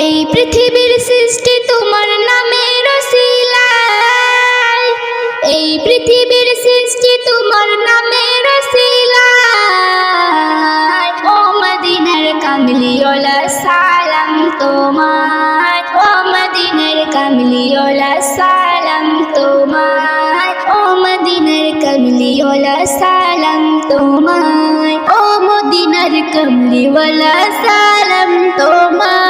এই পৃথিবীর সৃষ্টি তোমার নামে রসিলায় এই পৃথিবীর সৃষ্টি তোমার নামে রসিলায় ও মদিনার কামলিওলা সালাম তোমায় ও মদিনার কামলিওলা সালাম তোমায় ও মদিনার কামলিওলা সালাম তোমায় ও মদিনার কামলিওয়ালা, সালাম মদিনার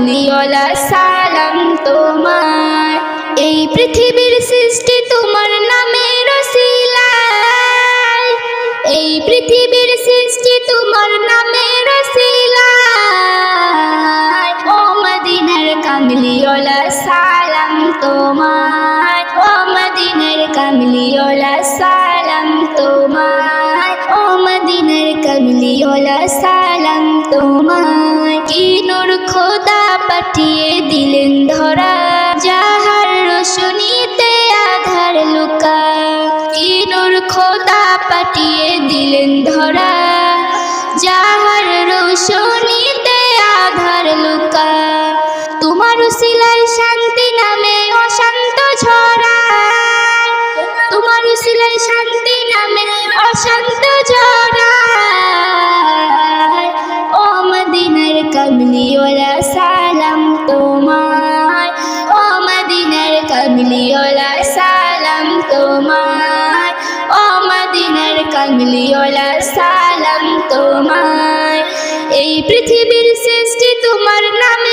কমলিওলা সালাম তোমায় এই পৃথিবীর সৃষ্টি তোমার নামে রসিলায় এই পৃথিবীর সৃষ্টি তোমার নামে রসিলায় ও মদিনার কামলিওলা সালাম তোমায় ও মদিনার কামলিওলা সালাম তোমায় ও মদিনার কামলিওলা সালাম তোমায় কি নূর খোদা পাঠিয়ে দিলেন ধরা। যাহার রোশনীতে আধার লুকা কি নূর খোদা পাঠিয়ে দিলেন ধরা। যাহার রোশনীতে আধার লুকা, তোমার সিলাই শান্তি নামে অশান্ত ঝরায় তোমার সিলাই শান্তি নামে অশান্ত ঝরায় ও মদিনার কমলিওলা সালাম তোমায়। ও মদিনার কমলিওলা সালাম তোমায়। এই পৃথিবীর সৃষ্টি তোমার নামে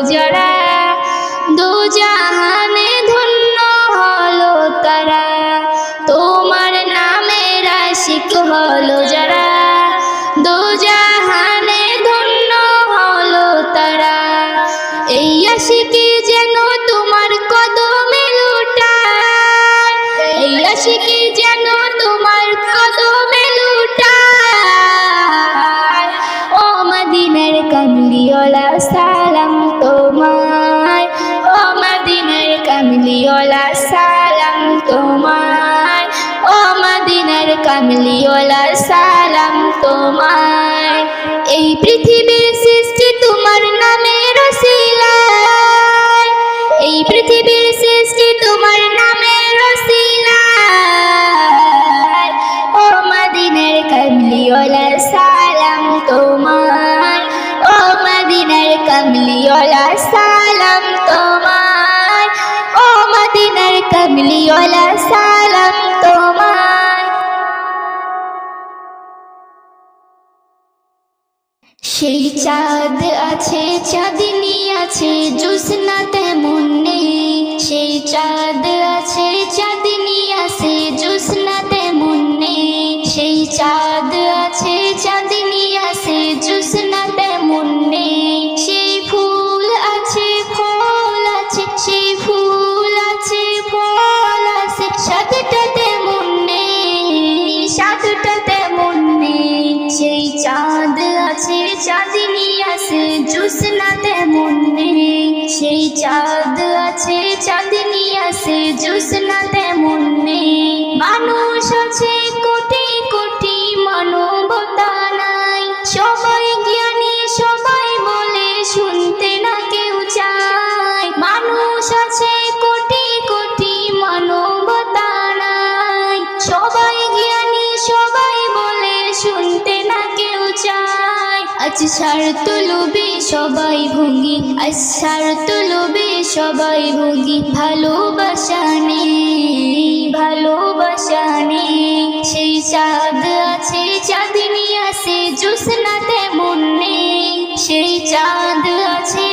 হলো মদিনার কমলিওলা সালাম তোমায় আসার তুলবে সবাই ভঙ্গি আসার তুলবে সবাই ভঙ্গি। ভালোবাসা নেই ভালোবাসা নেই। সেই চাঁদ আছে চাঁদিনী আছে জোসনা তেমন নেই। সেই চাঁদ আছে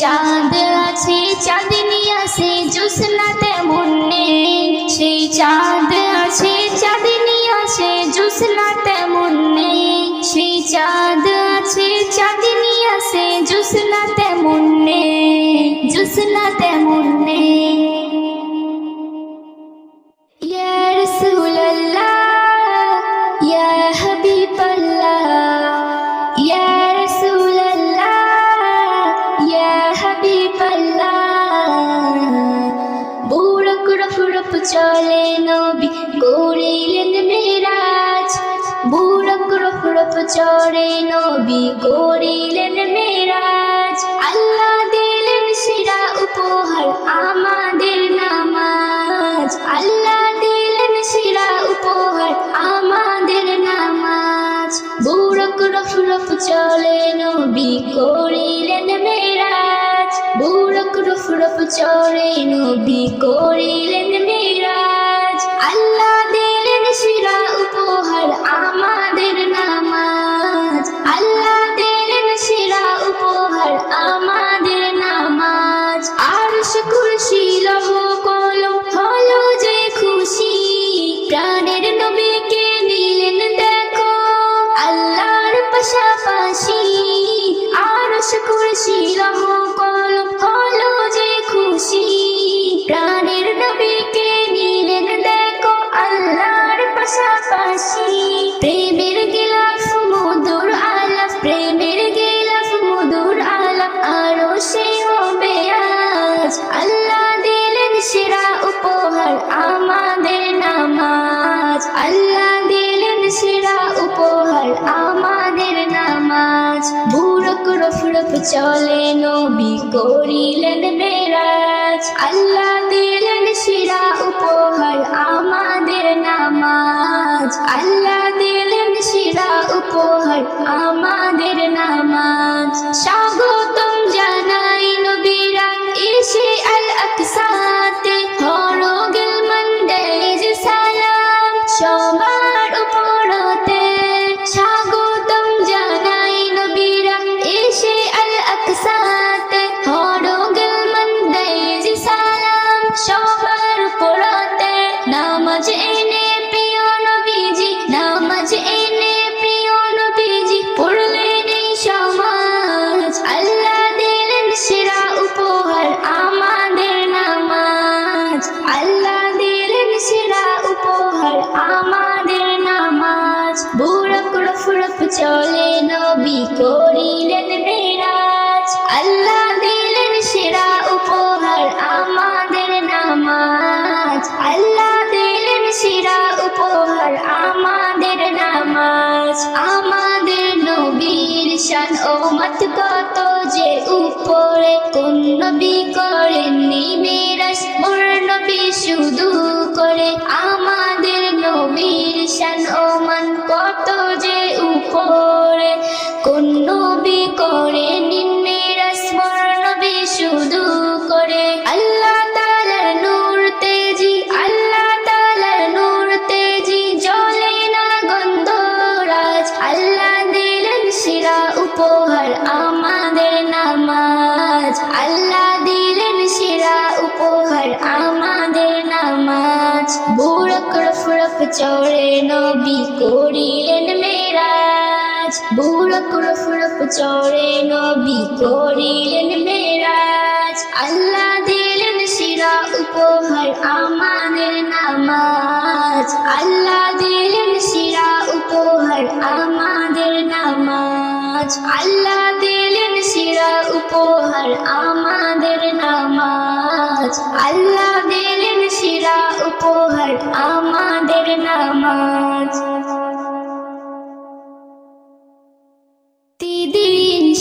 চাঁদ আছে চাঁদনি আছে জুসনা তেমন নেই। সেই চাঁদ আছে চাঁদনি আছে জুসনা তেমন নেই। সেই চাঁদ আছে চাঁদনি আছে জুসনা তেমন নেই। জুসনা তেমন নেই। Yeah. চরে নবী করিলেন চলে করিলেন মেরাজ। আল্লাহ দিলেন সেরা উপহার, আমাদের নামাজ। আল্লাহ দিলেন সেরা উপহার, আমাদের নামাজ। আমাদের নবীর শান ও মত কত যে উপরে কোন নবী করেননি মেরাজ মোর নবী শুধু করে নবী করে চরে নবী করিলেন মেরাজ। আল্লাহ দিলেন শিরা উপহার, আমাদের নামাজ। আল্লাহ দিলেন শিরা উপহার, আমাদের নামাজ। আল্লাহ দিলেন শিরা উপহার, আমাদের নামাজ। আল্লাহ দিলেন শিরা উপহার, আমাদের নামাজ।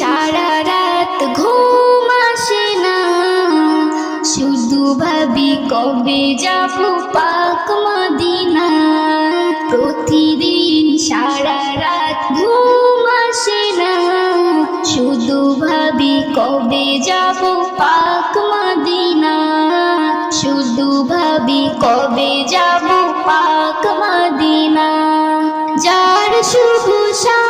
সারা রাত ঘুম আসে না। শুধু ভাবি কবে যাব পাক মদিনা প্রতিদিন সারা রাত ঘুম আসে না। শুধু ভাবি কবে যাব পাক মদিনা শুধু ভাবি কবে যাব পাক মদিনা যার শুভ সা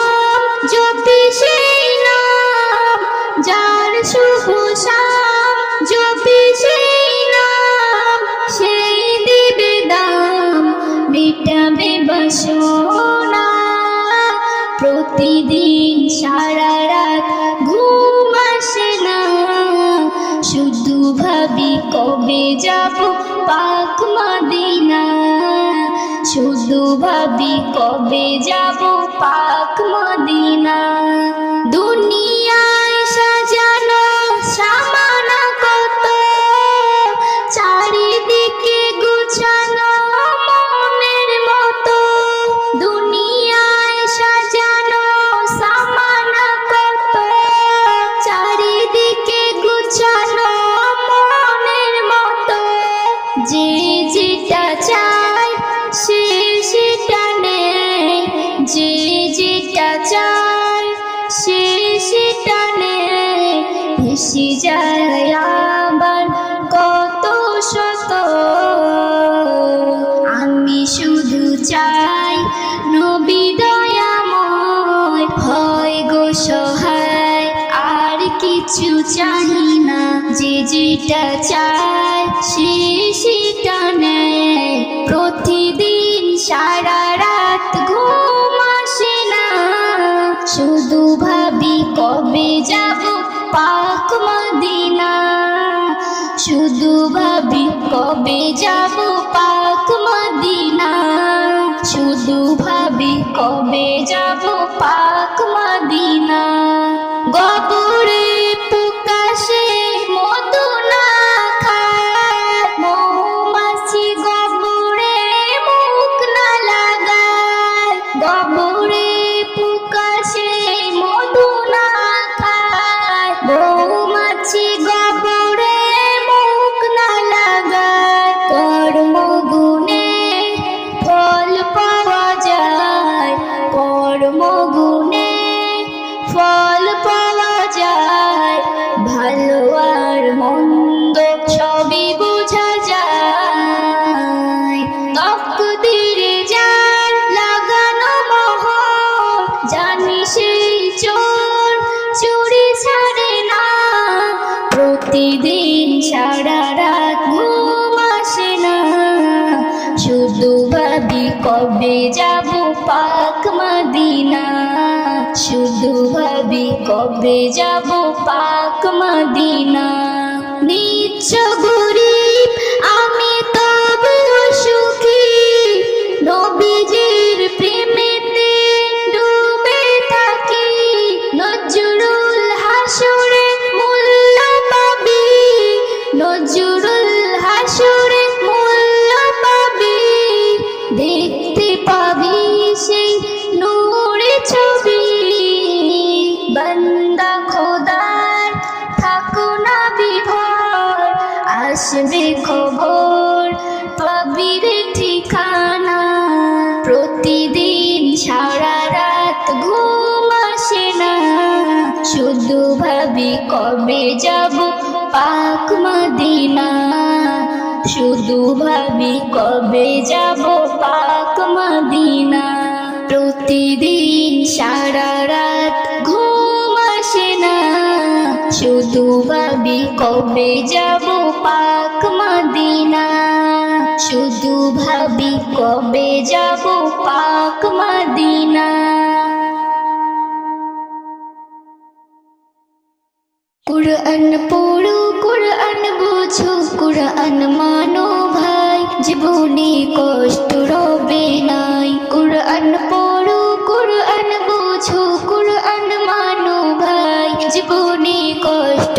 ভাবি কবে যাব পাক মদিনা। কিছু চাই না। যে যেটা চায় সে সেটা নেয়। প্রতিদিন সারা রাত ঘুম হয়ে যাব যাব পাক মদিনা। প্রতিদিন সারা রাত ঘুম আসে না। শুধু ভাবি কবে যাব পাক মদিনা। শুধু ভাবি কবে যাব পাক মদিনা। কুরআন পড়ো, কুরআন বুঝো, কুরআন মানো। জীবনে কষ্ট রবে নাই। কুরআন পড়ো কুরআন বুঝো কুরআন মানো ভাই। জীবনে কষ্ট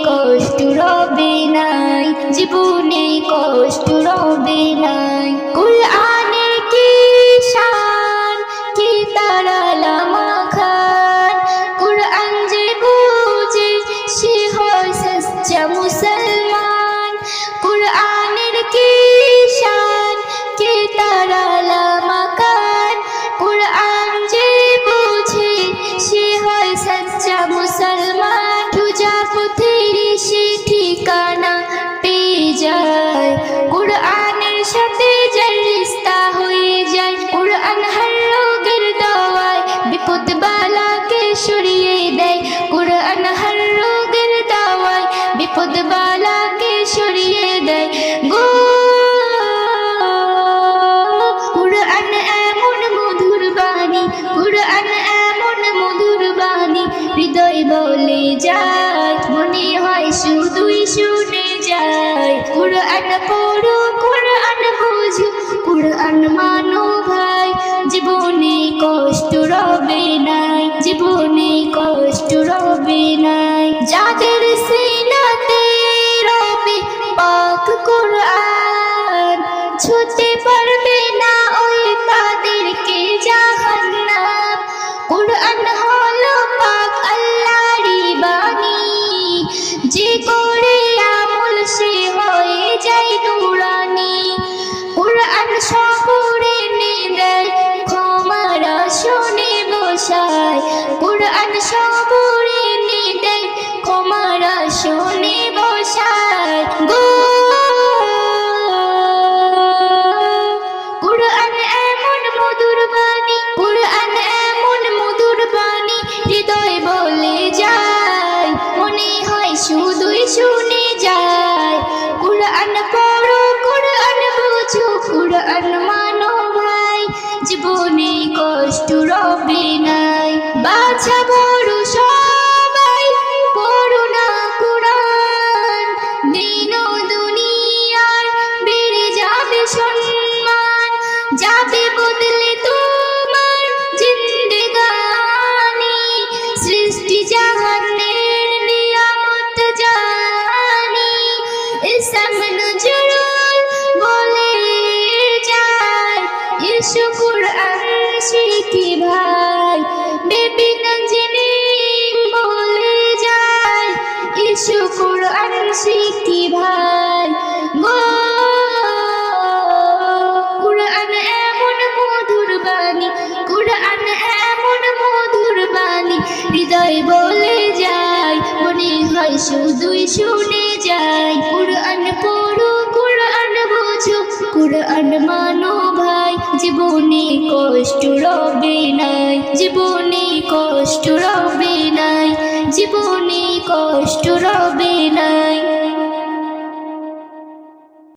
কষ্ট রবে নাই জীবনে কষ্ট Magna শুনে যাই। কোরআন পড়ো, কোরআন বোঝো। কোরআন মানো ভাই, জীবনে কষ্ট রবে নাই। জীবনে কষ্ট রবে নাই। জীবনে কষ্ট রবে নাই।